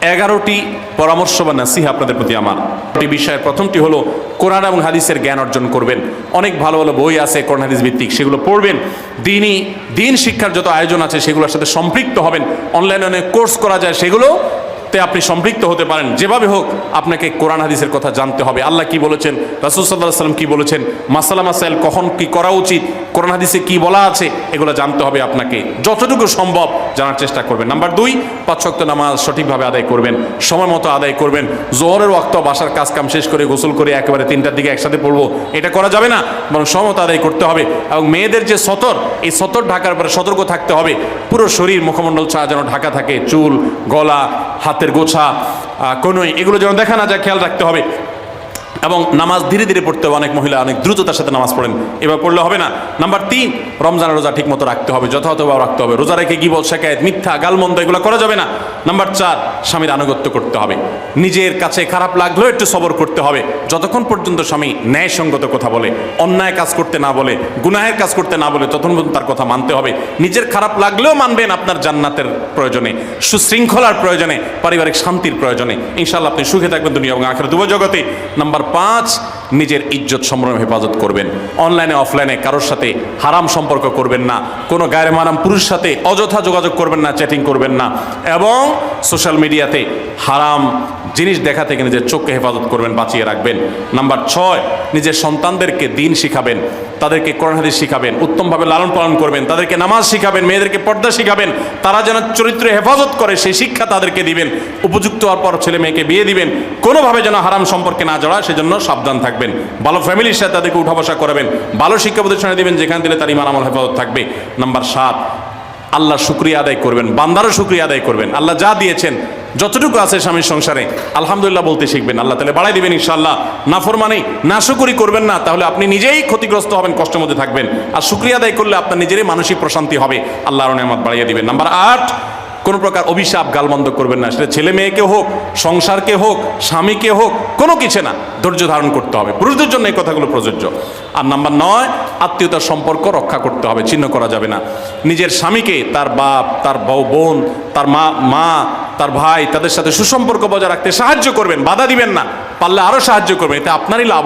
এগারোটি পরামর্শ বা নাসিহা আপনাদের প্রতি আমার। এই বিষয়ের প্রথমটি হলো, কোরআন এবং হাদিসের জ্ঞান অর্জন করবেন। অনেক ভালো ভালো বই আছে, কোরআন হাদিস ভিত্তিক, সেগুলো পড়বেন। দিনই, দিন শিক্ষার যত আয়োজন আছে, সেগুলোর সাথে সম্পৃক্ত হবেন। অনলাইনে অনেক কোর্স করা যায়, সেগুলো তে আপনি সম্পৃক্ত হতে পারেন, যেভাবে হোক আপনাকে কোরআন হাদিসের কথা জানতে হবে। আল্লাহ কি বলেছেন? রাসুল সাল্লাহ সাল্লাম কি বলেছেন? মাসালা মাসাইল কখন কি করা উচিত? কোরআন হাদিসে কি বলা আছে? এগুলো জানতে হবে আপনাকে। যতটুকু সম্ভব জানার চেষ্টা করবেন। নাম্বার দুই পাঁচশক্ত নামাজ সঠিকভাবে আদায় করবেন, সময় মতো আদায় করবেন। জোহরের ওয়াক্ত বাসার কাজ কাম শেষ করে গোসল করে একেবারে তিনটার দিকে একসাথে পড়ব। এটা করা যাবে না, বরং সময় মতো আদায় করতে হবে। এবং মেয়েদের যে সতর, এই সতর ঢাকার পরে সতর্ক থাকতে হবে। পুরো শরীর মুখমণ্ডল ছাড়া যেন ঢাকা থাকে। চুল, গলা হাতের গোছা কোনোই। এগুলো যেন দেখা না যায় খেয়াল রাখতে হবে। এবং নামাজ ধীরে ধীরে পড়তে হবে। অনেক মহিলা অনেক দ্রুততার সাথে নামাজ পড়েন। এবার পড়লে হবে না। নাম্বার তিন, রমজানের রোজা ঠিক মতো রাখতে হবে, যথাযথভাবে রাখতে হবে। রোজা রেখে গিবল শেখায়ত মিথ্যা, গালমন্দ, এগুলো করা যাবে না। নাম্বার চার, স্বামীর আনুগত্য করতে হবে। নিজের কাছে খারাপ লাগলেও একটু সবর করতে হবে। যতক্ষণ পর্যন্ত স্বামী ন্যায়সঙ্গত কথা বলে, অন্যায় কাজ করতে না বলে, গুনাহের কাজ করতে না বলে, ততক্ষণ পর্যন্ত তার কথা মানতে হবে। নিজের খারাপ লাগলেও মানবেন আপনার জান্নাতের প্রয়োজনে, সুশৃঙ্খলার প্রয়োজনে, পারিবারিক শান্তির প্রয়োজনে। ইনশাল্লাহ আপনি সুখে থাকবেন দুনিয়া এবং আখের দুব জগতে, নাম্বার পাঁচ নিজের ইজ্জত সম্ভ্রম হেফাজত করবেন। অনলাইনে, অফলাইনে কারোর সাথে হারাম সম্পর্ক করবেন না। কোনো গায়ের মারাম পুরুষ সাথে অযথা যোগাযোগ করবেন না চ্যাটিং করবেন না। এবং সোশ্যাল মিডিয়াতে হারাম জিনিস দেখা থেকে নিজের চোখকে হেফাজত করবেন, বাঁচিয়ে রাখবেন। নাম্বার ছয়, নিজের সন্তানদেরকে দিন শিখাবেন। তাদেরকে কোরআন, হাদিস শিখাবেন, উত্তমভাবে লালন পালন করবেন। তাদেরকে নামাজ শিখাবেন, মেয়েদেরকে পর্দা শিখাবেন। তারা যেন চরিত্র হেফাজত করে, সেই শিক্ষা তাদেরকে দিবেন। উপযুক্ত হওয়ার পর ছেলে মেয়েকে বিয়ে দিবেন। কোনোভাবে যেন হারাম সম্পর্কে না জড়ায়, সেজন্য সাবধান থাকবেন। ভালো ফ্যামিলির সাথে তাদেরকে উঠা বসা করাবেন। ভালো শিক্ষা প্রতিষ্ঠানে দিবেন, যেখানে দিলে তার ইমান, আমল, হেফাজত থাকবে। নাম্বার সাত আল্লাহ শুক্রিয়া আদায় করবেন। বান্দারও শুক্রিয়া আদায় করবেন। আল্লাহ যা দিয়েছেন, যতটুকু আছে স্বামীর সংসারে, আলহামদুলিল্লাহ বলতে শিখবেন। আল্লাহ তাহলে বাড়াই দিবেন ইনশাল্লাহ নাফরমানি, নাশুকুরি করবেন না, তাহলে আপনি নিজেই ক্ষতিগ্রস্ত হবেন, কষ্টের মধ্যে থাকবেন। আর শুক্রিয়া আদায় করলে আপনার নিজেরই মানসিক প্রশান্তি হবে। আল্লাহর নেমাত বাড়িয়ে দিবেন। নাম্বার আট কোনো প্রকার অভিশাপ গালমন্দ করবেন না। সেটা ছেলে মেয়েকে হোক, সংসারকে হোক, স্বামীকে হোক, কোনো কিছু না। ধৈর্য ধারণ করতে হবে। পুরুষদের জন্য এই কথাগুলো প্রযোজ্য। আর নাম্বার নয়, আত্মীয়তার সম্পর্ক রক্ষা করতে হবে, ছিন্ন করা যাবে না। নিজের স্বামীকে, তার বাপ, তার বউ, বোন, তার মা মা, তার ভাই, তাদের সাথে সুসম্পর্ক বজায় রাখতে সাহায্য করবেন, বাধা দিবেন না। পারলে আরও সাহায্য করবেন, এতে আপনারই লাভ